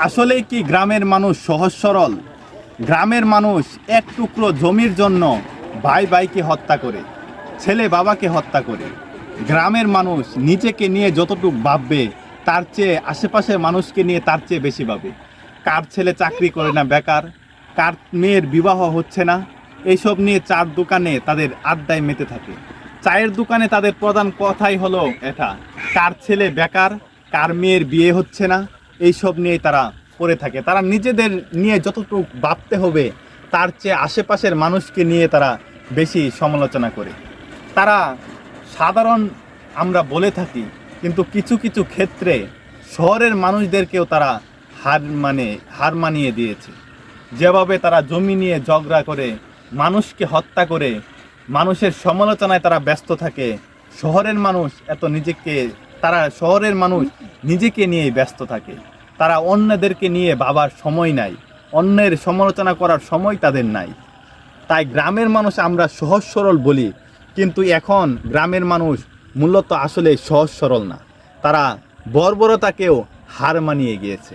আসলেই কি গ্রামের মানুষ সহজ সরল? গ্রামের মানুষ এক টুকরো জমির জন্য ভাই ভাইকে হত্যা করে, ছেলে বাবাকে হত্যা করে। গ্রামের মানুষ নিজেকে নিয়ে যতটুকু ভাববে, তার চেয়ে আশেপাশের মানুষকে নিয়ে তার চেয়ে বেশি ভাবে। কার ছেলে চাকরি করে না বেকার, কার মেয়ের বিবাহ হচ্ছে না, এইসব নিয়ে চার দোকানে তাদের আড্ডায় মেতে থাকে। চায়ের দোকানে তাদের প্রধান কথাই হলো এটা, কার ছেলে বেকার, কার মেয়ের বিয়ে হচ্ছে না এইসব নিয়ে তারা করে থাকে। তারা নিজেদের নিয়ে যতটুকু ভাবতে হবে, তার চেয়ে আশেপাশের মানুষকে নিয়ে তারা বেশি সমালোচনা করে। তারা সাধারণ আমরা বলে থাকি, কিন্তু কিছু কিছু ক্ষেত্রে শহরের মানুষদেরকেও তারা হার মানে হার মানিয়ে দিয়েছে। যেভাবে তারা জমি নিয়ে ঝগড়া করে, মানুষকে হত্যা করে, মানুষের সমালোচনায় তারা ব্যস্ত থাকে, শহরের মানুষ এত নিজেকে, তারা শহরের মানুষ নিজেকে নিয়েই ব্যস্ত থাকে। তারা অন্যদেরকে নিয়ে ভাবার সময় নাই। অন্যের সমালোচনা করার সময় তাদের নাই। তাই গ্রামের মানুষ আমরা সহজ সরল বলি, কিন্তু এখন গ্রামের মানুষ মূলত আসলে সহজ সরল না। তারা বর্বরতাকেও হার মানিয়ে গিয়েছে।